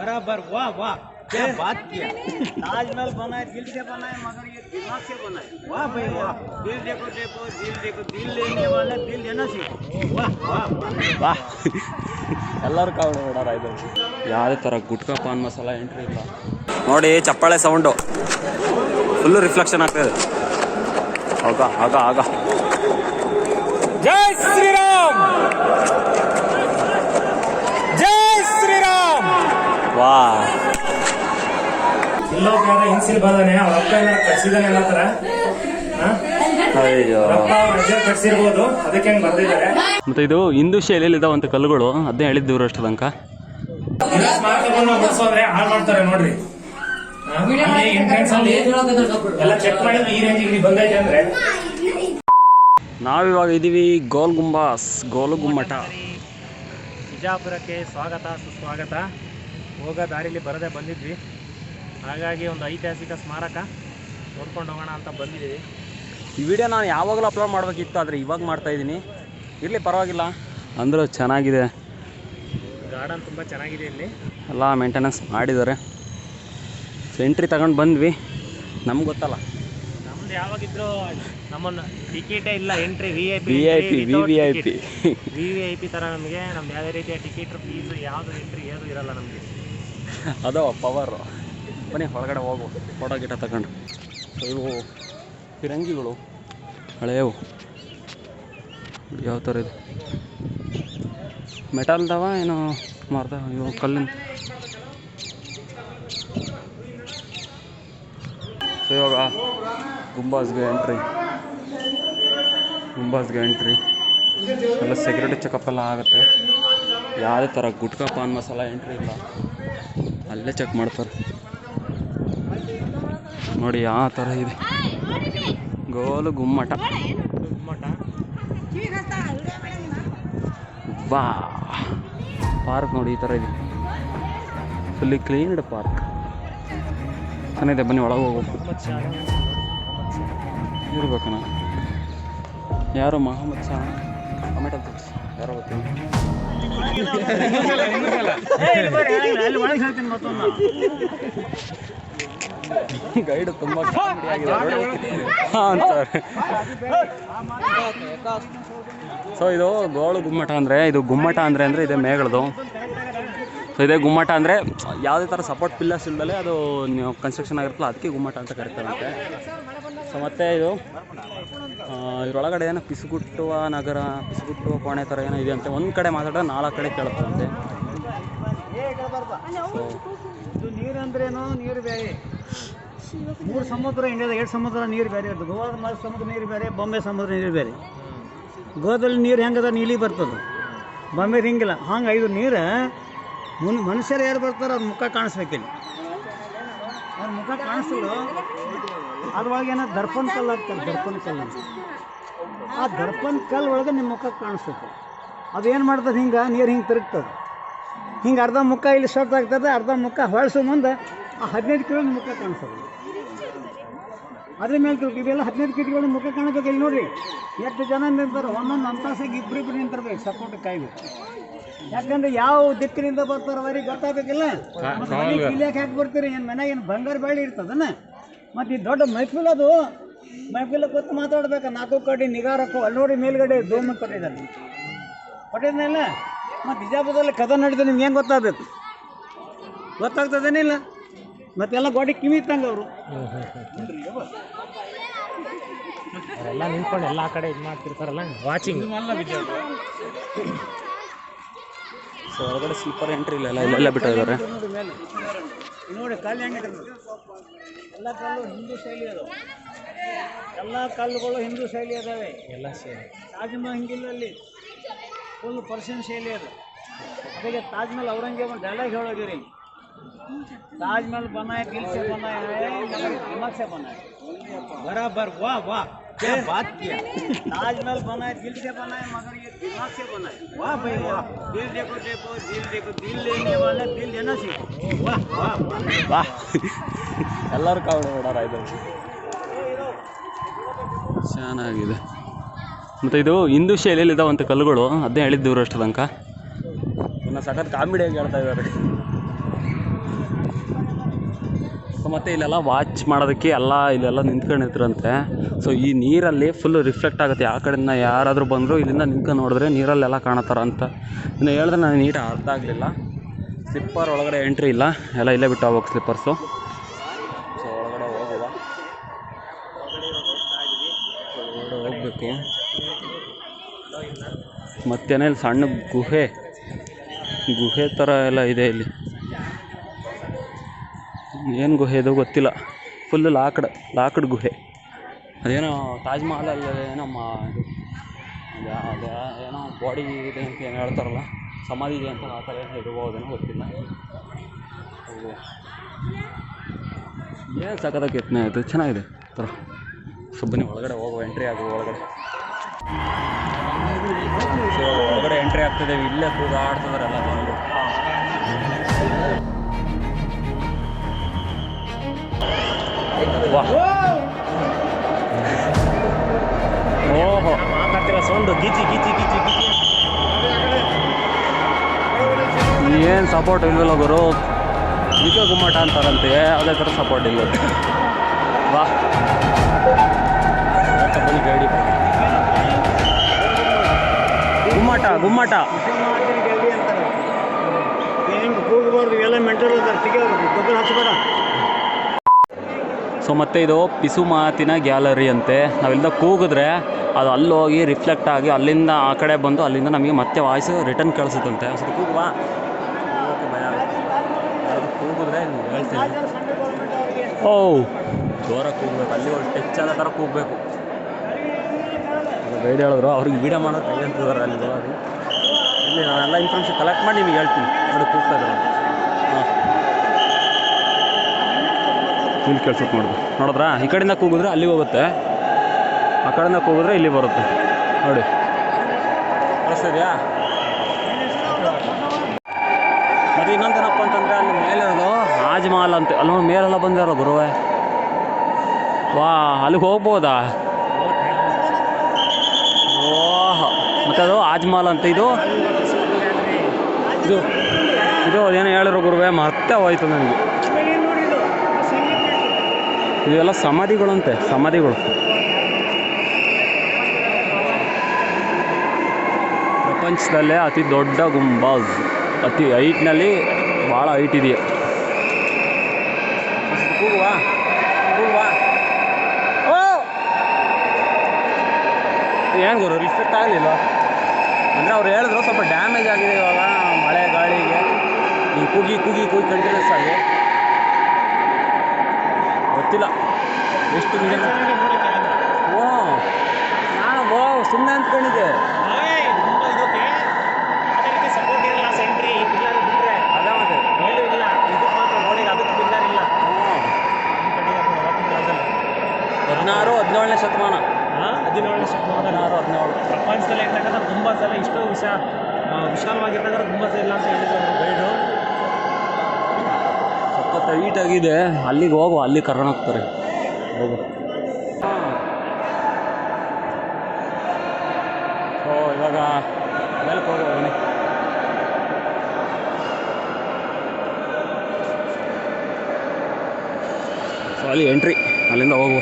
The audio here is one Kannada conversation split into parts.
बराबर वाह वाह क्या बात किया ताजमहल बनाए दिल से बनाए मगर ये दिमाग से बनाए वाह भाई वाह दिल देखो देखो दिल देखो दिल लेने वाले दिल देना सीखो वाह वाह ಬಾ ಎಲ್ಲರೂ ಕಾವಡೆ ಓಡಾರ ಇದು ಯಾವುದೇ ಥರ ಗುಟ್ಕಾ ಪಾನ್ ಮಸಾಲ ಎಂಟ್ರಿ ಇಲ್ಲ ನೋಡಿ ಚಪ್ಪಾಳೆ ಸೌಂಡು ಫುಲ್ಲು ರಿಫ್ಲೆಕ್ಷನ್ ಆಗ್ತದೆ ಆಗ ಆಗ ಆಗ ಜೈ ಶ್ರೀರಾಮ್ ವಾ ಎಲ್ಲೋ ಕಾದ ಇನ್ಸಿಲ್ ಬಾದಾನೆ ಅವ್ರ ಅಪ್ಪ ಏನಾರ ಕಟ್ಸಿದಾನೆ ಎಲ್ಲ ತರ ಅಯ್ಯೋ. ಅಪ್ಪ ಅವ್ರ ಕಟ್ಸಿರ್ಬೋದು ಅದಕ್ಕೆ ಹಂಗ್ ಬರ್ದಿದ್ದಾರೆ. ಮತ್ತು ಇದು ಹಿಂದೂ ಶೈಲಿಯಲ್ಲಿ ಇದಾವಂತ ಕಲ್ಲುಗಳು ಅದೇ ಹೇಳಿದ್ದು ಇವರು ಅಷ್ಟು ತನಕ. ಇರೋ ಸ್ಮಾರಕಗಳನ್ನ ಉಳಿಸೋದ್ರೆ ಹಾಳು ಮಾಡ್ತಾರೆ ನೋಡ್ರಿ. ಹಾ? ಅಲ್ಲಿ entrance ಅಲ್ಲಿ ಎಲ್ಲ ಚೆಕ್ ಮಾಡಿದ್ರೆ ಈ ರೇಂಜಿಗೆ ಇಲ್ಲಿ ಬಂದೈತೆ ಅಂದ್ರೆ. ನಾವಿವಾಗ ಇದ್ದೀವಿ ಗೋಲ್ ಗುಂಬಾಸ್ ಗೋಲು ಗುಮ್ಮಟ. ಬಿಜಾಪುರಕ್ಕೆ ಸ್ವಾಗತ ಸುಸ್ವಾಗತ. ಹೋಗೋ ದಾರಿಲಿ ಬರದೆ ಬಂದಿದ್ವಿ. ಹಾಗಾಗಿ ಒಂದು ಐತಿಹಾಸಿಕ ಸ್ಮಾರಕ ನೋಡ್ಕೊಂಡು ಹೋಗೋಣ ಅಂತ ಬಂದಿದ್ದೀವಿ. ಈ ವಿಡಿಯೋ ನಾನು ಯಾವಾಗಲೂ ಅಪ್ಲೋಡ್ ಮಾಡಬೇಕಿತ್ತು ಆದರೆ ಇವಾಗ ಮಾಡ್ತಾ ಇದ್ದೀನಿ. ಇರಲಿ ಪರವಾಗಿಲ್ಲ. ಅಂದರೂ ಚೆನ್ನಾಗಿದೆ. ಗಾರ್ಡನ್ ತುಂಬ ಚೆನ್ನಾಗಿದೆ ಇಲ್ಲಿ. ಎಲ್ಲ ಮೇಂಟೆನೆನ್ಸ್ ಮಾಡಿದ್ದಾರೆ. ಸೊ ಎಂಟ್ರಿ ತಗೊಂಡು ಬಂದ್ವಿ. ನಮ್ಗೆ ಗೊತ್ತಲ್ಲ. ನಮ್ದು ಯಾವಾಗಿದ್ರು ನಮ್ಮನ್ನು ಟಿಕೆಟೇ ಇಲ್ಲ entry V I V I P V V I P V V I P ಥರ ನಮಗೆ ನಮ್ದು ಯಾವುದೇ ರೀತಿಯ ಟಿಕೆಟ್ ಫೀಸು ಯಾವುದು ಎಂಟ್ರಿ ಏನೂ ಇರಲ್ಲ ನಮಗೆ. ಅದೋ ಪವರು. ಬನ್ನಿ ಹೊರಗಡೆ ಹೋಗು ಫೋಟೋ ಗಿಟ ತಗೊಂಡು. ಇವು ಫಿರಂಗಿಗಳು, ಹಳೆಯವು. ಯಾವ ಥರ ಇದೆ? ಮೆಟಲ್ದವ ಏನೋ ಮಾರ್ದ, ಇವು ಕಲ್ಲಿನ. ಸೊ ಇವಾಗ ಗುಂಬಾಸ್ಗೆ ಎಂಟ್ರಿ ಗುಂಬಾಸ್ಗೆ ಎಂಟ್ರಿ ಎಲ್ಲ ಸೆಕ್ಯೂರಿಟಿ ಚೆಕಪ್ ಎಲ್ಲ ಆಗುತ್ತೆ. ಯಾವುದೇ ಥರ ಗುಟ್ಕಾ ಪಾನ್ ಮಸಾಲ ಎಂಟ್ರಿ ಇಲ್ಲ. ಅಲ್ಲೇ ಚೆಕ್ ಮಾಡ್ತಾರೆ. ನೋಡಿ ಯಾವ ಥರ ಇದೆ. ಗೋಲು ಗುಮ್ಮಟ. ವಾ. ಪಾರ್ಕ್ ನೋಡಿ ಈ ಥರ ಇದೆ. ಫುಲ್ಲಿ ಕ್ಲೀನ್ಡ್ ಪಾರ್ಕ್ ಚೆನ್ನಾಗಿದೆ, ಬನ್ನಿ ಒಳಗೆ ಹೋಗ್ಬೇಕು ಇರ್ಬೇಕನ ಯಾರು Mohammad Shah? Tomato chips guide ತುಂಬಾ ಸೊ ಇದು ಗೋಳು ಗುಮ್ಮಟ ಅಂದ್ರೆ, ಇದು ಗುಮ್ಮಟ ಅಂದ್ರೆ ಅಂದ್ರೆ ಇದೆ ಮೇಗಳದು. ಸೊ ಇದೇ ಗುಮ್ಮಟ ಅಂದರೆ ಯಾವುದೇ ಥರ ಸಪೋರ್ಟ್ ಪಿಲ್ಲರ್ಸ್ ಇಲ್ದಲೆ ಅದು ಕನ್ಸ್ಟ್ರಕ್ಷನ್ ಆಗಿರ್ತಲ್ಲ ಅದಕ್ಕೆ ಗುಮ್ಮಟ ಅಂತ ಕರಿತಾರಂತೆ ಸೊ ಮತ್ತೆ ಇದು ಇದ್ರೊಳಗಡೆ ಏನೋ ಪಿಸುಗುಟ್ಟುವ ನಗರ, ಪಿಸುಗುಟ್ಟುವ ಕೋಣೆ ಥರ ಏನೋ ಇದೆ ಅಂತೆ ಒಂದು ಕಡೆ ಮಾತಾಡಿದ್ರೆ ನಾಲ್ಕು ಕಡೆ ಕೇಳುತ್ತಂತೆ ನೀರು ಬೇರೆ. ಮೂರು ಸಮುದ್ರ ಇಂಡಿಯಾದ ಎರಡು ಸಮುದ್ರ ನೀರು ಬೇರೆ ಇರ್ತದೆ. ಗೋವಾದ ಸಮುದ್ರ ನೀರು ಬೇರೆ, ಬಾಂಬೆ ಸಮುದ್ರ ನೀರು ಬೇರೆ. ಗೋವಾದಲ್ಲಿ ನೀರು ಹೆಂಗದ? ನೀಲಿ ಬರ್ತದೆ. ಬಾಂಬೆ ಹಿಂಗಿಲ್ಲ. ಹಂಗೆ ಐದು ನೀರು ಮುನ್, ಮನುಷ್ಯರು ಯಾರು ಬರ್ತಾರೋ ಅವ್ರ ಮುಖ ಕಾಣಿಸ್ಬೇಕಿಲ್ಲ. ಅವ್ರ ಮುಖ ಕಾಣಿಸಲು ಅದ್ರೊಳಗೆ ಏನೋ ದರ್ಪಣ ಕಲ್ಲು ಹಾಕ್ತಾರೆ ದರ್ಪಣ ಕಲ್ಲು. ಅಂತ. ಆ ದರ್ಪಣ ಕಲ್ಲು ಒಳಗೆ ನಿಮ್ಮ ಮುಖ ಕಾಣಿಸ್ತದೆ. ಅದು ಏನು ಮಾಡ್ತದೆ? ಹಿಂಗೆ ನೀರು ಹಿಂಗೆ ತಿರುಗ್ತದೆ. ಹಿಂಗೆ ಅರ್ಧ ಮುಖ ಇಲ್ಲಿ ಶರ್ಟ್ ಆಗ್ತದೆ ಅರ್ಧ ಮುಖ ಹೊಳಸು ಮುಂದೆ ಆ ಹದಿನೈದು ಕಿಲೋ ಮುಖ ಕಾಣಿಸ್ತದೆ. ಅದ್ರ ಮೇಲೆ ಇವೆಲ್ಲ ಹದಿನೈದು ಕಿಟಿಗಳ ಮುಖ ಕಾಣಬೇಕು ಇಲ್ಲಿ ನೋಡ್ರಿ. ಎಷ್ಟು ಜನ ನಿಂತಾರೆ? ಒಂದೊಂದು ಅಂತಾಸಾಗಿ ಇಬ್ಬರಿಬ್ಬರು ನಿಂತಿರ್ಬೇಕು ಸಪೋರ್ಟ್ ಕಾಯ್ಬೇಕು. ಯಾಕಂದ್ರೆ ಯಾವ ದಿಕ್ಕಿನಿಂದ ಬರ್ತಾರ ಅವರಿಗೆ ಗೊತ್ತಾಗಬೇಕಿಲ್ಲ. ಹಾಕಿ ಬರ್ತೀರಿ? ಏನು ಮನೆಯಾಗ ಏನು ಬಂಗಾರ ಬೆಳ್ಳಿ ಇರ್ತದನ? ಮತ್ತು ಈ ದೊಡ್ಡ ಮೈಫಿಲ್ ಅದು ಮೈಫಿಲ್ ಕೂತು ಮಾತಾಡ್ಬೇಕು ನಾಲ್ಕು ಕಡೆ ನಿಗಾರಕ್ಕು ಅಲ್ಲಿ ನೋಡಿ ಮೇಲ್ಗಡೆ ದೋಮ ಕೊಟ್ಟಿದ್ದಾನೆ ಕೊಟ್ಟಿದ್ದೇನಿಲ್ಲ ಮತ್ತು ಬಿಜಾಪುರದಲ್ಲಿ ಕದ ನಡೆದು ನಿಮ್ಗೆ ಏನು ಗೊತ್ತಾಗಬೇಕು ಗೊತ್ತಾಗ್ತದೇನಿಲ್ಲ ಮತ್ತೆಲ್ಲ ಗೋಡಿ ಕಿವಿ ಇತ್ತಂಗೆ ಅವರು ಎಲ್ಲ ನಿಂತ್ಕೊಂಡು ಎಲ್ಲ ಕಡೆ ಇದು ಮಾಡ್ತಿರ್ತಾರಲ್ಲ ವಾಚಿಂಗ್ ಸೊ ಹೊರಗಡೆ ಸ್ಲೀಪರ್ ಎಂಟ್ರಿ ಇಲ್ಲ ಎಲ್ಲ ಇಲ್ಲೆಲ್ಲ ಬಿಟ್ಟಿದ್ದಾರೆ ನೋಡಿ ಕಾಲಿ ನೋಡಿ. ಎಲ್ಲ ಕಲ್ಲು ಹಿಂದೂ ಶೈಲಿ ಅದು. ಎಲ್ಲ ಕಲ್ಲುಗಳು ಹಿಂದೂ ಶೈಲಿ ಅದಾವೆ. ಎಲ್ಲ ಶೈಲಿ ತಾಜ್ಮಹಲ್ ಹಿಂಗಿಲ್ಲ ಅಲ್ಲಿ ಫುಲ್ ಪರ್ಷಿಯನ್ ಶೈಲಿ ಅದು. ಅದಕ್ಕೆ ತಾಜ್ಮಹಲ್ ಔರಂಗೇಬ್ ಡೈಲಾಗ್ ಹೇಳೋಗಿರಿ ತಾಜ್ಮಹಲ್ ಬನಾಯ ದಿಲ್ ಸೆ ಬನಾಯ ನಮಗೆ ದಿಮಾಗ್ ಸೆ ಬರಾಬರ್ ವಾ. क्या बात किया ताजमहल बनाए दिल से बनाए मगर ये दिमाग से बनाए वाह भाई वाह दिल देखो देखो दिल देखो दिल लेने वाले दिल देना सीखो वाह वाह वाह ಬಾ ಎಲ್ಲರೂ ಕಾವಡೆ ಓಡಾರ ಇದು ಚೆನ್ನಾಗಿದೆ ಮತ್ತು ಇದು ಹಿಂದೂ ಶೈಲಿಯಲ್ಲಿ ಇದಾವಂತೆ ಕಲ್ಲುಗಳು ಅದೇ ಹೇಳಿದ್ದು ಇವರು ಅಷ್ಟು ತನಕ ಇನ್ನು ಸಖತ್ ಕಾಮಿಡಿಯಾಗಿ ಹೇಳ್ತಾ ಇದ್ದಾರೆ ಮತ್ತು ಇಲ್ಲೆಲ್ಲ ವಾಚ್ ಮಾಡೋದಕ್ಕೆ ಎಲ್ಲ ಇಲ್ಲೆಲ್ಲ ನಿಂತ್ಕೊಂಡಿರ್ತಾರಂತೆ ಸೊ ಈ ನೀರಲ್ಲಿ ಫುಲ್ ರಿಫ್ಲೆಕ್ಟ್ ಆಗುತ್ತೆ. ಆ ಕಡೆಯಿಂದ ಯಾರಾದರೂ ಬಂದರೂ ಇಲ್ಲಿಂದ ನಿಂತ್ಕೊಂಡು ನೋಡಿದ್ರೆ ನೀರಲ್ಲೆಲ್ಲ ಕಾಣತ್ತಾರ ಅಂತ. ಇನ್ನು ಹೇಳಿದ್ರೆ ನನಗೆ ನೀಟಾಗಿ ಅರ್ಥ ಆಗಲಿಲ್ಲ. ಸ್ಲಿಪ್ಪರ್ ಒಳಗಡೆ ಎಂಟ್ರಿ ಇಲ್ಲ. ಎಲ್ಲ ಇಲ್ಲೇ ಬಿಟ್ಟು ಹೋಗ್ಬೇಕು ಸ್ಲಿಪ್ಪರ್ಸು ಸೊ ಒಳಗಡೆ ಹೋಗುವ ಒಳಗಡೆ ಹೋಗಬೇಕು. ಮತ್ತೇನೇ ಇಲ್ಲಿ ಸಣ್ಣ ಗುಹೆ. ಗುಹೆ ಥರ ಎಲ್ಲ ಇದೆ ಇಲ್ಲಿ. ಏನು ಗುಹೆ ಇದು ಗೊತ್ತಿಲ್ಲ. ಫುಲ್ ಲಾಕ್ಡ್ ಲಾಕ್ಡ್ ಗುಹೆ. ಅದೇನೋ ತಾಜ್ ಮಹಲ್ ಅಲ್ಲಿ ಏನೋ ಮಾ ಇದು ಏನೋ ಬಾಡಿ ಇದೆ ಅಂತ ಏನು ಹೇಳ್ತಾರಲ್ಲ, ಸಮಾಧಿ ಇದೆ ಅಂತ ಆ ಥರ ಏನೋ ಇರ್ಬೋದೇನೋ ಗೊತ್ತಿಲ್ಲ. ಏನು ಸಖತ್ತ ಕೆತ್ತನೆ ಆಯಿತು, ಚೆನ್ನಾಗಿದೆ. ಥರ ಸುಬ್ಬನಿ ಒಳಗಡೆ ಹೋಗುವ ಎಂಟ್ರಿ ಆಗುವ ಒಳಗಡೆ. ಸೊ ಒಳಗಡೆ ಎಂಟ್ರಿ ಆಗ್ತಿದ್ದೇವೆ ಇಲ್ಲೇ ಕೂಗಾಡ್ತಿದಾರೆ ಎಲ್ಲ ಓಹೋ. ಮಾತಾಡ್ತಿರೋ ಸೌಂಡು ಗೀಚಿ ಗೀಚಿ ಗೀಚಿ ಗೀಚಿ ಏನು ಸಪೋರ್ಟ್ ಇಲ್ವಲ್ಲ ಗುರು? ಇದಕ್ಕೆ ಗುಮ್ಮಟ ಅಂತಾರಂತೆ, ಅದೇ ಥರ ಸಪೋರ್ಟ್ ಇಲ್ಲ ವಾ. ಗಾಡಿ ಗುಮ್ಮಟ ಗುಮ್ಮಟ. ಸೊ ಮತ್ತೆ ಇದು ಪಿಸು ಮಾತಿನ ಗ್ಯಾಲರಿ ಅಂತೆ. ನಾವೆಲ್ಲ ಕೂಗಿದ್ರೆ ಅದು ಅಲ್ಲಿ ಹೋಗಿ ರಿಫ್ಲೆಕ್ಟ್ ಆಗಿ ಅಲ್ಲಿಂದ ಆ ಕಡೆ ಬಂದು ಅಲ್ಲಿಂದ ನಮಗೆ ಮತ್ತೆ ವಾಯ್ಸ್ ರಿಟರ್ನ್ ಕಳಿಸುತ್ತಂತೆ. ಸ್ವಲ್ಪ ಕೂಗುವಾ? ಕೂಗಿದ್ರೆ ಹೇಳ್ತೀನಿ. ಓ, ಜೋರಾಗಿ ಕೂಗಬೇಕು. ಅಲ್ಲಿ ಒಂದು ಟಚ್ ಆದ ಥರ ಕೂಗಬೇಕು. ಬೇಡ ಹೇಳಿದ್ರು. ಅವ್ರಿಗೆ ವೀಡಿಯೋ ಮಾಡೋದು ಕೈ ಅಂತಿದ್ದಾರೆ ಅಲ್ಲಿ ಇಲ್ಲಿ ನಾನೆಲ್ಲ ಇನ್ಫಾರ್ಮೇಷನ್ ಕಲೆಕ್ಟ್ ಮಾಡಿ ನಿಮಗೆ ಹೇಳ್ತೀನಿ. ನೋಡಿ ಕೂಗ್ತಾ ಇದ್ದಾರೆ ಇಲ್ಲಿ ಕೇಳಿಸುತ್ತೆ ನೋಡಿದ್ರು ನೋಡಿದ್ರಾ? ಈ ಕಡೆಯಿಂದ ಕೂಗಿದ್ರೆ ಅಲ್ಲಿ ಹೋಗುತ್ತೆ. ಆ ಕಡೆಯಿಂದ ಕೂಗಿದ್ರೆ ಇಲ್ಲಿ ಬರುತ್ತೆ. ನೋಡಿ. ಕಳಿಸ್ತಿದ್ಯಾ ಮತ್ತು ಇನ್ನೊಂದೇನಪ್ಪ ಅಂತಂದರೆ ಅಲ್ಲಿ ಮೇಲಿರೋದು ಹಾಜ್ಮಹಲ್ ಅಂತ ಅಲ್ಲಿ ನೋಡಿ ಮೇಲೆಲ್ಲ ಬಂದಿರೋ ಗುರುವೆ. ವಾ ಅಲ್ಲಿಗೆ ಹೋಗ್ಬೋದಾ? ಓಹ್. ಮತ್ತು ಅದು ಹಾಜ್ಮಹಲ್ ಅಂತ ಇದು? ಇದು ಇದು ಅದೇನು ಹೇಳಿರೋ ಗುರುವೆ, ಮತ್ತೆ ಹೋಯ್ತು ನನಗೆ. ಇವೆಲ್ಲ ಸಮಾಧಿಗಳಂತೆ, ಸಮಾಧಿಗಳು. ಪ್ರಪಂಚದಲ್ಲೇ ಅತಿ ದೊಡ್ಡ ಗುಂಬಾಜ್. ಅತಿ ಹೈಟ್ನಲ್ಲಿ ಭಾಳ ಹೈಟ್ ಇದೆಯಾ. ಏನು ಗುರು ರಿಫ್ಲೆಕ್ಟ್ ಆಗಲಿಲ್ಲ ಅಂದರೆ ಅವ್ರು ಹೇಳಿದ್ರು ಸ್ವಲ್ಪ ಡ್ಯಾಮೇಜ್ ಆಗಿದೆ ಇವಾಗ, ಮಳೆ, ಗಾಳಿಗೆ. ಈ ಕೂಗಿ ಕೂಗಿ, ಕುಗಿ ಕಂಟಿನ್ಯೂಸ್ ಆಗಿ. ಗೊತ್ತಿಲ್ಲ. ಎಷ್ಟು ಮಿನಿಟ್ ಓ ನಾನು ಓ ಸುಮ್ಮನೆ ಅಂದ್ಕೊಂಡಿದ್ದೆ. ಹದಿನಾರು ಹದಿನೇಳನೇ ಶತಮಾನ. ಹದಿನೇಳನೇ ಶತಮಾನ. ಹದಿನಾರು ಹದಿನೇಳು. ಪ್ರಪಂಚದಲ್ಲಿ ಇರ್ತಕ್ಕಂಥ ತುಂಬ ಸಲ ಇಷ್ಟು ವಿಷ ವಿಶಾಲವಾಗಿರ್ತಕ್ಕಂಥ ತುಂಬ ಸಲ ಇಲ್ಲ ಅಂತ ಹೇಳಿದ್ರು ಗೈಡು ಆಗಿದೆ. ಅಲ್ಲಿಗೆ ಹೋಗುವ ಅಲ್ಲಿ ಕರ್ಕೊಂಡು ಹೋಗ್ತಾರೆ. ಹೋಗು. ಓ ಇವಾಗ ಮೇಲೆ ಹೋಗುವ ಬನ್ನಿ. ಸೊ ಅಲ್ಲಿ ಎಂಟ್ರಿ ಅಲ್ಲಿಂದ ಹೋಗುವ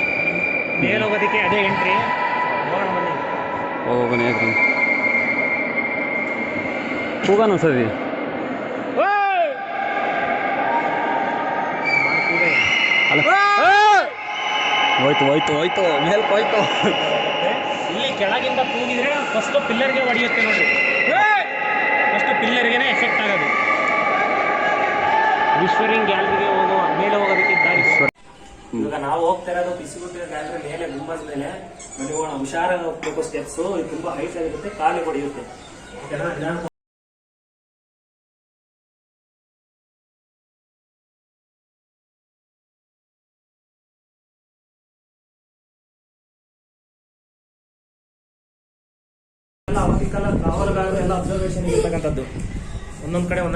ಮೇಲೆ ಹೋಗೋದಕ್ಕೆ ಅದೇ ಎಂಟ್ರಿ ಹೋಗೋಣ ಬನ್ನಿ. ಹೋಗೋಣ ಬನ್ನಿ. ಯಾಕೆ ಸರಿ ಅಲ್ಲ ಹೋಯ್ತು ಹೋಯ್ತು ಹೋಯ್ತು. ಮೇಲ್ಕ್ ಹೋಯ್ತು. ಇಲ್ಲಿ ಕೆಳಗಿಂದ ಕೂಗಿದ್ರೆ ಫಸ್ಟ್ ಪಿಲ್ಲರ್ಗೆ ಹೊಡೆಯುತ್ತೆ ನೋಡಿ ಫಸ್ಟ್ ಪಿಲ್ಲರ್ಗೆನೆ ಎಫೆಕ್ಟ್ ಆಗೋದು. ವಿಶ್ವರಿಂಗ್ ಗ್ಯಾಲರಿಗೆ ಹೋಗುವ ಮೇಲೆ ಹೋಗೋದಕ್ಕೆ ದಾರಿ. ಇವಾಗ ನಾವು ಹೋಗ್ತಾ ಇರೋದು ಬಿಸಿಗುಡ್ಡ ಗ್ಯಾಲರಿ ಮೇಲೆ ಗುಂಬಸ್ ಮೇಲೆ. ನೋಡಿ ಹೋಗೋಣ. ಹುಷಾರಾಗಿ ಹೋಗ್ಬೇಕು ಸ್ಟೆಪ್ಸ್ ಇದು ತುಂಬಾ ಹೈಟ್ ಆಗಿರುತ್ತೆ ಕಾಲಿಗೆ ಹೊಡೆಯುತ್ತೆ.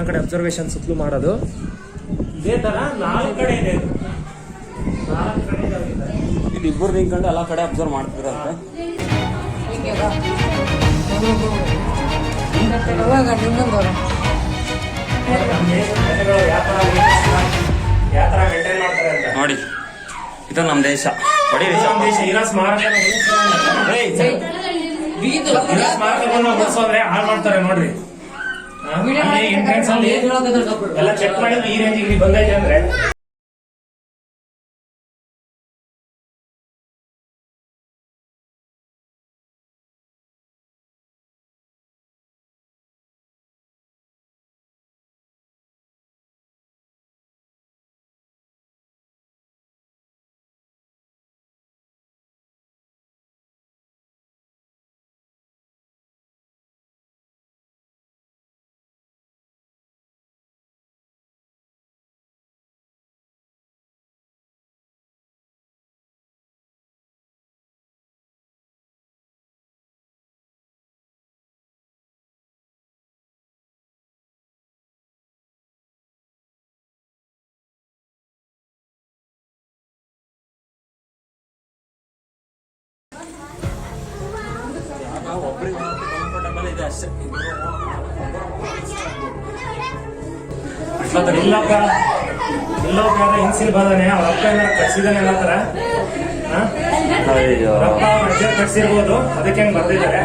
ಒಂದೊಂದ್ ಕಡೆ ಅಬ್ಸರ್ವೇಶನ್ ಅಬ್ಸರ್ವೇಷನ್ ಸುತ್ತಲೂ ಮಾಡೋದು. ಇದೇ ತರ ನಾಲ್ಕು ಕಡೆ ಇದೆ. ನಾಲ್ಕು ಕಡೆ. ಇಲ್ಲಿ ಇಬ್ಬರು ನಿಂತ್ಕೊಂಡು ಎಲ್ಲ ಕಡೆ ಅಬ್ಸರ್ವ್ ಮಾಡ್ತಿದ್ರಂತೆ. ನೋಡಿ ಇದು ನಮ್ಮ ದೇಶ. ನೋಡಿ ಸ್ಮಾರಕಗಳನ್ನ ಉಳಿಸೋದ್ರೆ ಹಾಳು ಮಾಡ್ತಾರೆ ನೋಡ್ರಿ. ಅಲ್ಲಿ ಎಲ್ಲ ಚೆಕ್ ಮಾಡಿದ್ರೆ ಈ ರೇಂಜಿಗೆ ಬಂದೈತೆ ಅಂದ್ರೆ. ಮತ್ತೆ ಇಲ್ಲೋಗ ಇಲ್ಲೋಗ ಇನ್ಸಿಲ್ ಬಂದಾನೆ ಅವ್ರ ಅಪ್ಪ ಏನಾರ ಕಟ್ಸಿದಾನೆ ಅನ್ನತ್ತಾರ ಅಯ್ಯೋ ಅಪ್ಪ ಅಜ್ಜ ಕಟ್ಸಿರ್ಬೋದು ಅದಕ್ಕೆ ಹೆಂಗ್ ಬರ್ದಿದ್ದಾರೆ.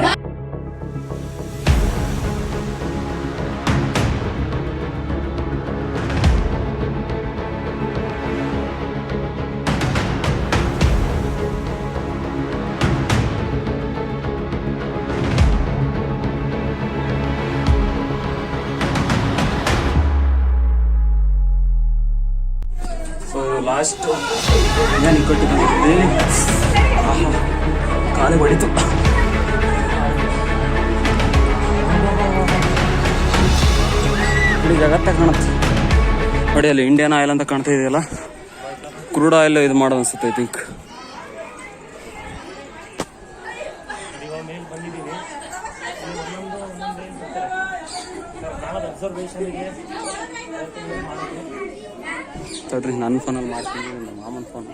ಲಾಸ್ಟ್ ನಾನು ಕೊಟ್ಟು ಕಾಲು ಹೊಡಿತು ಇಲ್ಲಿ ಜಗತ್ತಾಗ ಕಾಣುತ್ತೆ. ನೋಡಿ ಅಲ್ಲಿ ಇಂಡಿಯನ್ ಆಯಿಲ್ ಅಂತ ಕಾಣ್ತಾ ಇದೆಯಲ್ಲ? ಕ್ರೂಡ್ ಆಯಿಲ್ ಇದು ಮಾಡೋದು ಅನ್ಸುತ್ತೆ ಐ ಥಿಂಕ್ ಅದ್ರಿ ನನ್ನ ಫೋನಲ್ಲಿ ಮಾಡ್ತೀನಿ ನಮ್ಮ ಮಾಮನ ಫೋನ್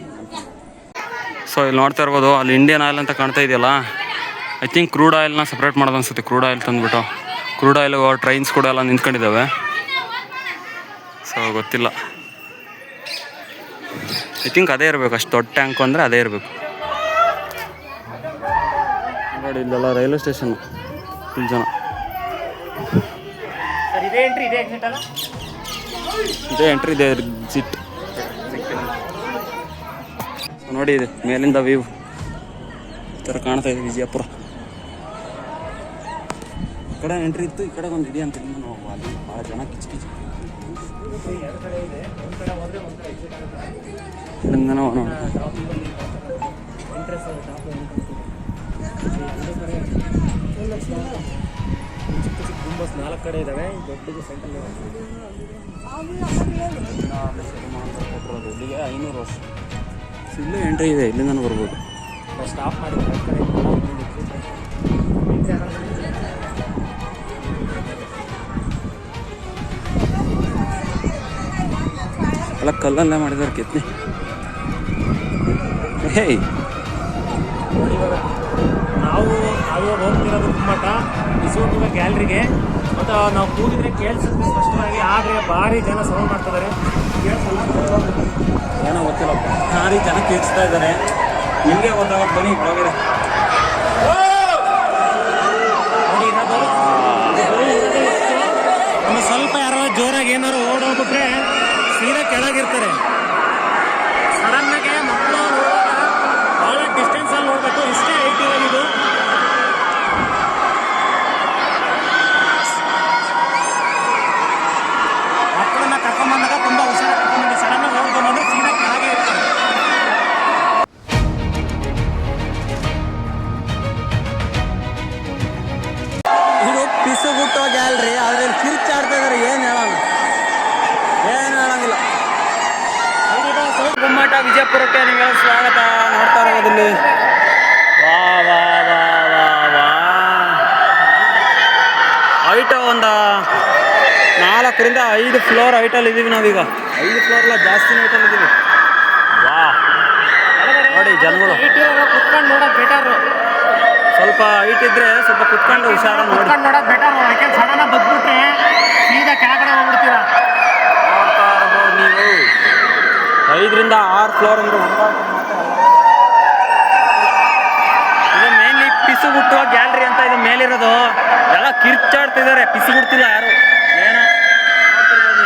ಸೊ ಇಲ್ಲಿ ನೋಡ್ತಾ ಇರ್ಬೋದು ಅಲ್ಲಿ ಇಂಡಿಯನ್ ಆಯಿಲ್ ಅಂತ ಕಾಣ್ತಾ ಇದೆಯಲ್ಲ? ಐ ಥಿಂಕ್ ಕ್ರೂಡ್ ಆಯಿಲ್ನ ಸಪ್ರೇಟ್ ಮಾಡೋದು ಅನ್ಸುತ್ತೆ ಕ್ರೂಡ್ ಆಯಿಲ್ ತಂದ್ಬಿಟ್ಟು. ಕ್ರೂಡ್ ಆಯಿಲ್ ಟ್ರೈನ್ಸ್ ಕೂಡ ಎಲ್ಲ ನಿಂತ್ಕೊಂಡಿದ್ದಾವೆ ಸೊ ಗೊತ್ತಿಲ್ಲ. ಐ ಥಿಂಕ್ ಅದೇ ಇರಬೇಕು ಅಷ್ಟು ದೊಡ್ಡ ಟ್ಯಾಂಕು ಅಂದರೆ ಅದೇ ಇರಬೇಕು. ನೋಡಿ ಇಲ್ಲೆಲ್ಲ ರೈಲ್ವೆ ಸ್ಟೇಷನ್ ಇಲ್ಲಿ ಜನ. ಇದೇ ಎಂಟ್ರಿ ಇದೆ ಎಕ್ಸಿಟ್ ನೋಡಿ ಇದು, ಮೇಲಿಂದ ವ್ಯೂ ಈ ಥರ ಕಾಣ್ತಾ ಇದೆ ವಿಜಯಪುರ. ಈ ಕಡೆ ಎಂಟ್ರಿ ಇತ್ತು, ಈ ಕಡೆ ಒಂದು ಇದೆ ಅಂತ ನಾವು ಅಲ್ಲಿ ಭಾಳ ಜನ ಕಿಚ್ ಕಿಚ್. ಗುಂಬಸ್ ಇಲ್ಲಿಗೆ ಐನೂರು ವರ್ಷ. ಇಲ್ಲೂ ಎಂಟ್ರಿ ಇದೆ ಇಲ್ಲಿಂದ ಬರ್ಬೋದು. ಸ್ಟಾಪ್ ಮಾಡಿ ಅಲ್ಲ ಕಲ್ಲಲ್ಲೇ ಮಾಡಿದಾರೆ ಕೆತ್ತನೆ. ಹೇಯ್ ಇವಾಗ ನಾವು ನಾವಿವಾಗ ಹೋಗ್ತಿರೋದು ಮಟ್ಟ ಬಿಸುಗುಡ್ಡ ಗ್ಯಾಲರಿಗೆ ಮತ್ತು ನಾವು ಕೂಗಿದ್ರೆ ಕೇಳಿಸುತ್ತೆ ಸ್ಪಷ್ಟವಾಗಿ ಆದರೆ ಭಾರಿ ಜನ ಸೌಂಡ್ ಮಾಡ್ತಿದ್ದಾರೆ. ಕೇಳಿಸಲ್ಲ ಏನೋ ಗೊತ್ತಿಲ್ಲಪ್ಪ ಭಾರಿ ಜನ ಕೇಳಿಸ್ತಾ ಇದ್ದಾರೆ. ನಿಮಗೆ ಗೊತ್ತಾಗುತ್ತೆ ಬನ್ನಿ, ಒಳಗಡೆ. ಸ್ವಲ್ಪ ಯಾರೋ ಜೋರಾಗಿ ಏನಾದ್ರು ಓಡೋಗ್ಬಿಟ್ರೆ ಸೀರೆ ಕೆಳಗಿರ್ತಾರೆ. ಐದು ಫ್ಲೋರ್ ಐಟಲ್ ಇದೀವಿ ನಾವೀಗ. ಐದು ಫ್ಲೋರ್ ಎಲ್ಲ ಜಾಸ್ತಿ ಐಟಲ್ ಇದ್ದೀವಿ ವಾ ನೋಡಿ ಜನಗಳು. ಕುತ್ಕೊಂಡು ನೋಡೋದು ಬೆಟರ್ ಸ್ವಲ್ಪ ಹೈಟ್ ಇದ್ರೆ ಸ್ವಲ್ಪ ಕುತ್ಕೊಂಡು ಹುಷಾರ ನೋಡಿ. ನೋಡೋದು ಬೆಟರ್ ಯಾಕೆ ಸಡನ್ ಬಗ್ಬಿಟ್ರೆ ಸೀದಾ ಕೆಳಗಡೆ ಹೋಗ್ಬಿಡ್ತೀರಾ? ನೋಡ್ತಾ ಇರ್ಬೋದು ನೀವು. ಐದರಿಂದ ಆರು ಫ್ಲೋರ್ ಅಂದ್ರೆ ಇದು ಮೇನ್ಲಿ ಪಿಸು ಹುಟ್ಟುವ ಗ್ಯಾಲರಿ ಅಂತ ಇದು ಮೇಲಿರೋದು. ಎಲ್ಲ ಕಿರ್ಚಾಡ್ತಿದ್ದಾರೆ. ಪಿಸು ಹುಡ್ತಿಲ್ಲ ಯಾರು ಏನೋ ನೋಡ್ತಿರ್ಬೋದು.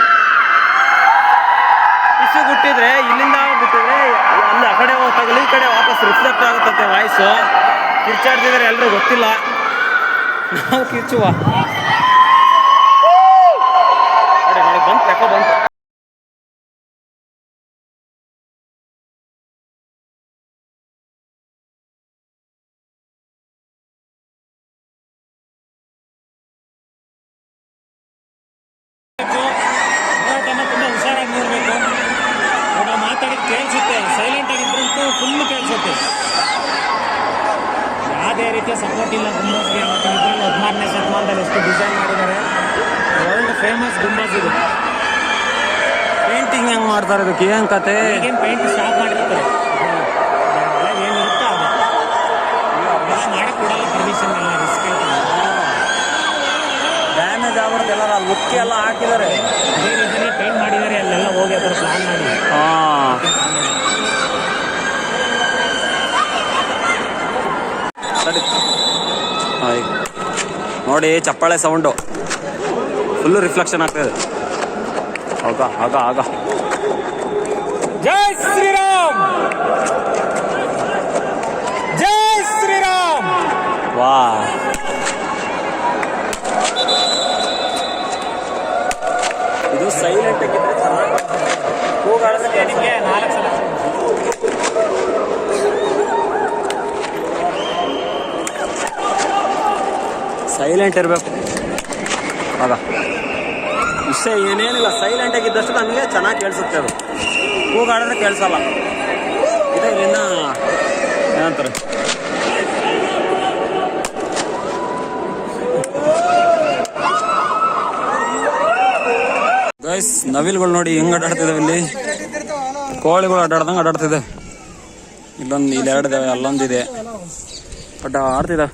ಪಿಸು ಗುಟ್ಟಿದ್ರೆ ಇಲ್ಲಿಂದ ಗುಟ್ಟಿದ್ರೆ ಅಲ್ಲಿ ಆ ಕಡೆ ಹೋಗ್ತಾಗಲಿ ಈ ಕಡೆ ವಾಪಸ್ ರಿಫ್ಲೆಕ್ಟ್ ಆಗುತ್ತಂತೆ ವಾಯ್ಸು ಕಿರ್ಚಾಡ್ತಿದ್ದಾರೆ ಎಲ್ಲರೂ ಗೊತ್ತಿಲ್ಲ. ನಾವು ಕಿರ್ಚುವ. ನೋಡಿ, ಬಂತು, ಯಾಕೋ ಬಂತು ಹೋರಾಟನ ತುಂಬ ಹುಷಾರಾಗಿ ನೋಡಬೇಕು ಇವಾಗ ಮಾತಾಡಿದ್ ಕೇಳಿಸುತ್ತೆ ಸೈಲೆಂಟ್ ಆಗಿದ್ರಂತೂ ಫುಲ್ ಕೇಳಿಸುತ್ತೆ ಯಾವುದೇ ಇಲ್ಲ ಗುಂಬಸ್ಗೆ ಮತ್ತು ಇಬ್ಬರಲ್ಲಿ ಹದಿನಾರನೇ ಶತಮಾನದಲ್ಲಿ ಎಷ್ಟು ಡಿಸೈನ್ ಮಾಡಿದ್ದಾರೆ. ವರ್ಲ್ಡ್ ಫೇಮಸ್ ಗುಂಬಸ್ ಇದು. ಪೇಂಟಿಂಗ್ ಹೆಂಗೆ ಮಾಡ್ತಾರೆ ಇದಕ್ಕೆ? ಏನು ಕತೆ? ಈಗೇನು ಪೇಂಟ್ ಸ್ಟಾಪ್ ಮಾಡಿರ್ತಾರೆ. ಏನಿರುತ್ತೋ ಅದು. ಮಾಡಕ್ಕೆ ಕೊಡಲ್ಲ ಪರ್ಮಿಷನ್ ಎಲ್ಲ ರಿಸ್ಕ್ ಡ್ಯಾಮೇಜ್ ಎಲ್ಲ ಹಾಕಿದ್ದಾರೆ. ಅದೇ ಪೇಂಟ್ ಮಾಡಿದ್ದಾರೆ ಅಲ್ಲೆಲ್ಲ ಹೋಗಿ ಅದರ ಪ್ಲಾನ್ ಮಾಡಿ. ಹಾ. ನೋಡಿ ಚಪ್ಪಾಳೆ ಸೌಂಡು. ಫುಲ್ಲು ರಿಫ್ಲೆಕ್ಷನ್ ಆಗ್ತಾಯಿದೆ ಆಗ ಆಗ ಆಗ. ಜೈ ಶ್ರೀರಾಮ್! ಜೈ ಶ್ರೀರಾಮ್! ವಾ ಇದು ಸೈಲೆಂಟ್ ಆಗಿದ್ರೆ ಚೆನ್ನಾಗಿ ನಿಮಗೆ ನಾಲ್ಕು ಸೈಲೆಂಟ್ ಇರಬೇಕು. ಅದ ವಿಷಯ ಏನೇನಿಲ್ಲ ಸೈಲೆಂಟ್ ಆಗಿದ್ದಷ್ಟು ನಮಗೆ ಚೆನ್ನಾಗಿ ಕೇಳಿಸುತ್ತೆ ಅದು. ಕೂಗಾಡಿದ್ರೆ ಕೇಳಿಸಲ್ಲ. ಇದೆ ಇಲ್ಲಿಂದ ಏನಂತಾರೆ? ಗೈಸ್ ನವಿಲ್ಗಳು ನೋಡಿ ಹೆಂಗ್ ಅಡ್ಡಾಡ್ತಿದಾವೆ ಇಲ್ಲಿ. ಕೋಳಿಗಳು ಅಡ್ಡಾಡ್ದಂಗೆ ಅಡ್ಡಾಡ್ತಿದೆ. ಇಲ್ಲೊಂದು ಇಲ್ಲಿ ಅಲ್ಲೊಂದು ಅಲ್ಲೊಂದಿದೆ. ಬಟ್ ಆಡ್ತಿದ?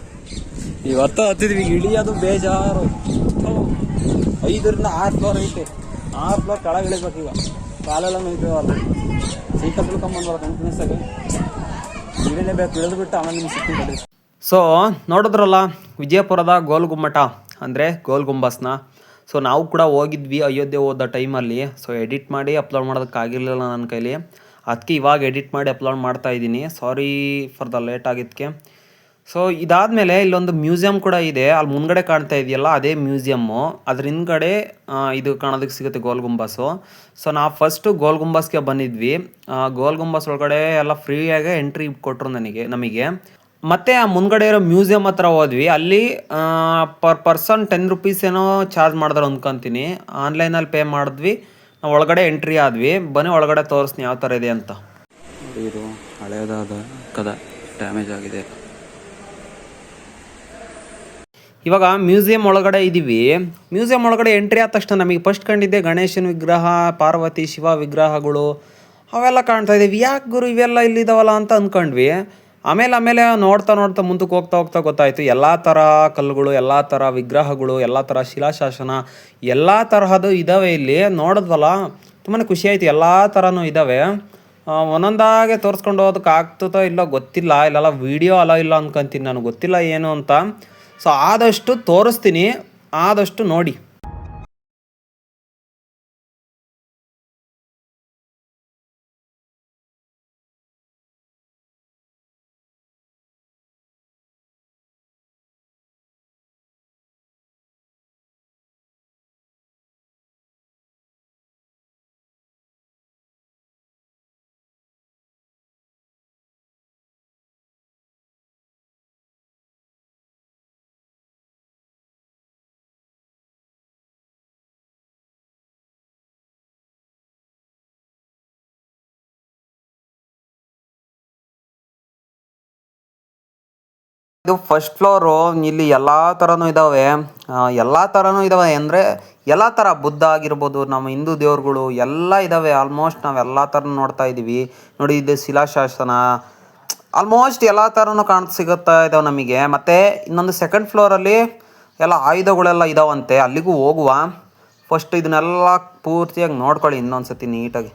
ಇವತ್ತು ಹತ್ತಿದ್ವಿ. ಇಳಿಯೋದು ಬೇಜಾರು. ಐದರಿಂದ ಆರು ಫ್ಲೋರ್ ಐತೆ. ಆರು ಫ್ಲೋರ್ ಕೆಳಗೆ ಇಳಿಬೇಕು ಈಗ. ಕಾಲೆಲ್ಲ ನೋಯ್ತೇವಲ್ಲ ಸೈಕಲ್ ತಿಳ್ಕೊಂಬಂದ್ವಲ್ಲ ಕಂಟಿನ್ಯೂಸ್ ಆಗಿ ಇಳಿಲೇಬೇಕು ಇಳಿದು ಬಿಟ್ಟು ಆಮೇಲೆ ನಿಮ್ಗೆ ಸಿಕ್ಕಿಲ್ಲ ಸೊ ನೋಡಿದ್ರಲ್ಲ, ವಿಜಯಪುರದ ಗೋಲ್ ಗುಮ್ಮಟ, ಅಂದರೆ ಗೋಲ್ ಗುಂಬಸ್ನ. ಸೊ ನಾವು ಕೂಡ ಹೋಗಿದ್ವಿ ಅಯೋಧ್ಯೆ ಹೋದ ಟೈಮಲ್ಲಿ. ಸೊ ಎಡಿಟ್ ಮಾಡಿ ಅಪ್ಲೋಡ್ ಮಾಡೋದಕ್ಕಾಗಿರಲಿಲ್ಲ ನನ್ನ ಕೈಲಿ. ಅದಕ್ಕೆ ಇವಾಗ ಎಡಿಟ್ ಮಾಡಿ ಅಪ್ಲೋಡ್ ಮಾಡ್ತಾ ಇದ್ದೀನಿ. ಸಾರಿ ಫಾರ್ ದ ಲೇಟ್ ಆಗಿದ್ದಕ್ಕೆ. ಸೊ ಇದಾದಮೇಲೆ ಇಲ್ಲೊಂದು ಮ್ಯೂಸಿಯಂ ಕೂಡ ಇದೆ. ಅಲ್ಲಿ ಮುಂದ್ಗಡೆ ಕಾಣ್ತಾ ಇದೆಯಲ್ಲ, ಅದೇ ಮ್ಯೂಸಿಯಮ್ಮು. ಅದ್ರ ಹಿಂದ್ಗಡೆ ಇದು ಕಾಣೋದಕ್ಕೆ ಸಿಗುತ್ತೆ ಗೋಲ್ ಗುಂಬಸ್ಸು ಸೊ ನಾವು ಫಸ್ಟು ಗೋಲ್ ಗುಂಬಸ್ಗೆ ಬಂದಿದ್ವಿ. ಗೋಲ್ ಗುಂಬಸ್ ಒಳಗಡೆ ಎಲ್ಲ ಫ್ರೀಯಾಗಿ ಎಂಟ್ರಿ ಕೊಟ್ಟರು ನನಗೆ, ನಮಗೆ. ಮತ್ತೆ ಆ ಮುಂದ್ಗಡೆ ಇರೋ ಮ್ಯೂಸಿಯಂ ಹತ್ರ ಹೋದ್ವಿ. ಅಲ್ಲಿ ಪರ್ ಪರ್ಸನ್ ಟೆನ್ ರುಪೀಸ್ ಏನೋ ಚಾರ್ಜ್ ಮಾಡಿದ್ರು ಅಂದ್ಕೊಂತೀನಿ ಆನ್ಲೈನಲ್ಲಿ ಪೇ ಮಾಡಿದ್ವಿ. ನಾವು ಒಳಗಡೆ ಎಂಟ್ರಿ ಆದ್ವಿ. ಬನ್ನಿ, ಒಳಗಡೆ ತೋರಿಸ್ತೀನಿ ಯಾವ ಥರ ಇದೆ ಅಂತ. ಇದು ಹಳೆಯದಾದ ಕದ ಡ್ಯಾಮೇಜ್ ಆಗಿದೆ. ಇವಾಗ ಮ್ಯೂಸಿಯಂ ಒಳಗಡೆ ಇದ್ದೀವಿ ಮ್ಯೂಸಿಯಂ ಒಳಗಡೆ ಎಂಟ್ರಿ ಆದ ತಕ್ಷಣ ನಮಗೆ ಫಸ್ಟ್ ಕಂಡಿದ್ದೆ ಗಣೇಶನ ವಿಗ್ರಹ, ಪಾರ್ವತಿ, ಶಿವ ವಿಗ್ರಹಗಳು, ಅವೆಲ್ಲ ಕಾಣ್ತಾ ಇದ್ದೀವಿ. ಯಾಕೆ ಗುರು ಇವೆಲ್ಲ ಇಲ್ಲಿದಾವಲ್ಲ ಅಂತ ಅಂದ್ಕೊಂಡ್ವಿ ಆಮೇಲೆ ಆಮೇಲೆ ನೋಡ್ತಾ ನೋಡ್ತಾ ಮುಂದಕ್ಕೆ ಹೋಗ್ತಾ ಹೋಗ್ತಾ ಗೊತ್ತಾಯಿತು. ಎಲ್ಲ ಥರ ಕಲ್ಲುಗಳು, ಎಲ್ಲ ಥರ ವಿಗ್ರಹಗಳು, ಎಲ್ಲ ಥರ ಶಿಲಾಶಾಸನ, ಎಲ್ಲ ತರಹದ್ದು ಇದ್ದಾವೆ ಇಲ್ಲಿ. ನೋಡಿದ್ವಲ್ಲ ತುಂಬಾ ಖುಷಿ ಆಯಿತು. ಎಲ್ಲ ಥರನೂ ಇದ್ದಾವೆ ಒಂದೊಂದಾಗೆ ತೋರಿಸ್ಕೊಂಡು ಹೋದಕ್ಕೆ ಆಗ್ತದೋ ಇಲ್ಲೋ ಗೊತ್ತಿಲ್ಲ. ಇಲ್ಲೆಲ್ಲ ವೀಡಿಯೋ ಅಲ್ಲ ಇಲ್ಲ ಅನ್ಕೊಂತೀನಿ ನನಗೆ ಗೊತ್ತಿಲ್ಲ ಏನು ಅಂತ. ಸೊ ಆದಷ್ಟು ತೋರಿಸ್ತೀನಿ ಆದಷ್ಟು ನೋಡಿ. ಇದು ಫಸ್ಟ್ ಫ್ಲೋರು ಇಲ್ಲಿ ಎಲ್ಲ ಥರನೂ ಇದ್ದಾವೆ ಎಲ್ಲ ಥರನೂ ಇದ್ದಾವೆ ಅಂದರೆ ಎಲ್ಲ ಥರ ಬುದ್ಧ ಆಗಿರ್ಬೋದು, ನಮ್ಮ ಹಿಂದೂ ದೇವರುಗಳು ಎಲ್ಲ ಇದ್ದಾವೆ ಆಲ್ಮೋಸ್ಟ್ ನಾವು ಎಲ್ಲ ಥರ ನೋಡ್ತಾ ಇದ್ದೀವಿ ನೋಡಿ, ಇದು ಶಿಲಾಶಾಸನ. ಆಲ್ಮೋಸ್ಟ್ ಎಲ್ಲ ಥರನೂ ಕಾಣ್, ಸಿಗುತ್ತಾ ಇದಾವೆ ನಮಗೆ. ಮತ್ತು ಇನ್ನೊಂದು ಸೆಕೆಂಡ್ ಫ್ಲೋರಲ್ಲಿ ಎಲ್ಲ ಆಯುಧಗಳೆಲ್ಲ ಇದಾವಂತೆ. ಅಲ್ಲಿಗೂ ಹೋಗುವ. ಫಸ್ಟ್ ಇದನ್ನೆಲ್ಲ ಪೂರ್ತಿಯಾಗಿ ನೋಡ್ಕೊಳ್ಳಿ ಇನ್ನೊಂದು ಸತಿ ನೀಟಾಗಿ.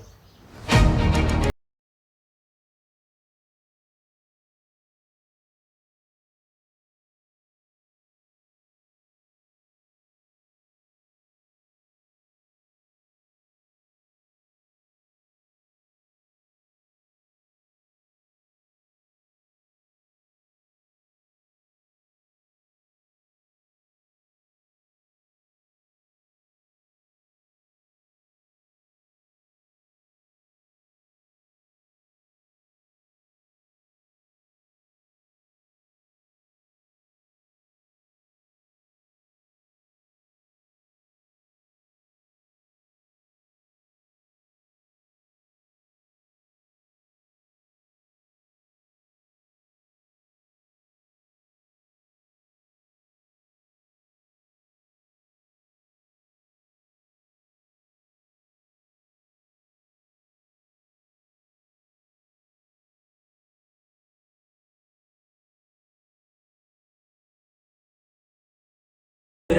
ಈ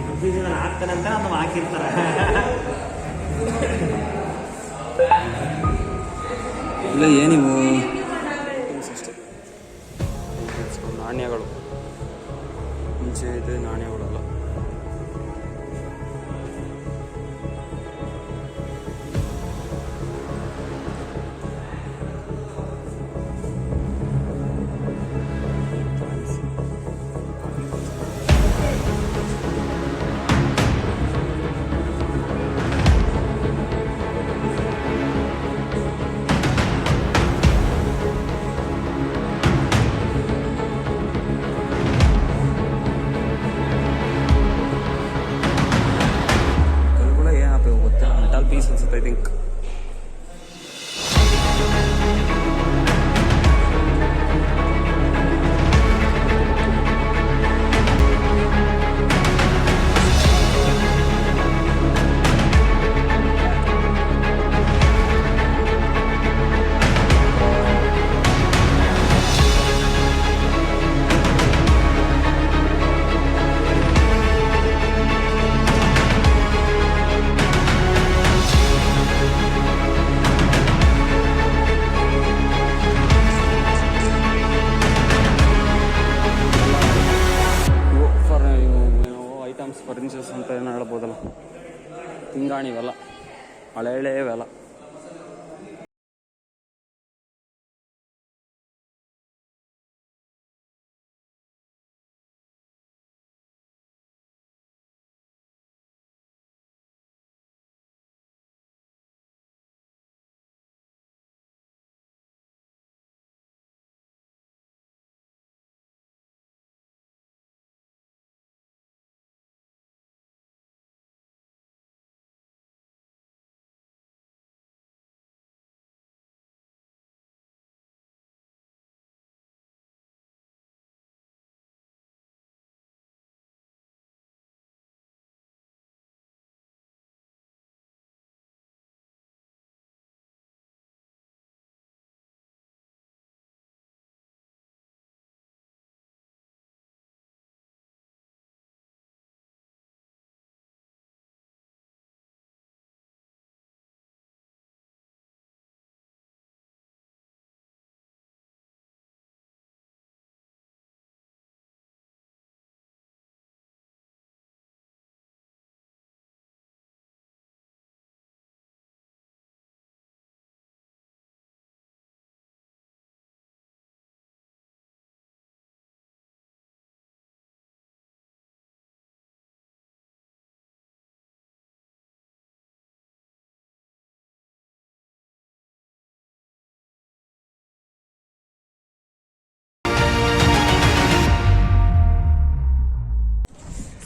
ಗುಬ್ಬಿಗೆ ಹಾಕ್ತಾನೆ ಹಾಕ್ತಾನಂತ ನಮ್ಮ ಹಾಕಿರ್ತಾರೆ ಇಲ್ಲ ಏನಿವು. ತಿಂಗಾಣಿ ಇವೆಲ್ಲ ಹಳೆ ಹಳೆ ಇವೆಲ್ಲ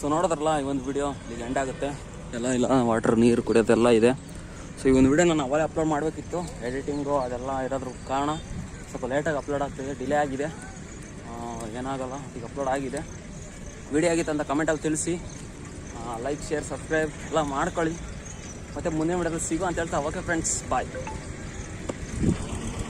ಸೊ ನೋಡಿದ್ರಲ್ಲ, ಈ ಒಂದು ವಿಡಿಯೋ ಇಲ್ಲಿ ಎಂಡ್ ಆಗುತ್ತೆ. ಎಲ್ಲ ಇಲ್ಲ ವಾಟರ್ ನೀರು ಕುಡಿಯೋದೆಲ್ಲ ಇದೆ. ಸೊ ಈ ಒಂದು ವಿಡಿಯೋ ನಾನು ಅವಾಗ ಅಪ್ಲೋಡ್ ಮಾಡಬೇಕಿತ್ತು ಎಡಿಟಿಂಗು ಅದೆಲ್ಲ ಇರೋದ್ರ ಕಾರಣ ಸ್ವಲ್ಪ ಲೇಟಾಗಿ ಅಪ್ಲೋಡ್ ಆಗ್ತಿದೆ ಡಿಲೇ ಆಗಿದೆ. ಏನಾಗಲ್ಲ, ಈಗ ಅಪ್ಲೋಡ್ ಆಗಿದೆ. ವಿಡಿಯೋ ಆಗಿತ್ತು ಅಂತ ಕಮೆಂಟಲ್ಲಿ ತಿಳಿಸಿ. ಲೈಕ್ ಶೇರ್ ಸಬ್ಸ್ಕ್ರೈಬ್ ಎಲ್ಲ ಮಾಡ್ಕೊಳ್ಳಿ. ಮತ್ತು ಮುಂದಿನ ವಿಡಿಯೋದಲ್ಲಿ ಸಿಗೋ ಅಂತ ಹೇಳ್ತಾ ಓಕೆ ಫ್ರೆಂಡ್ಸ್ ಬಾಯ್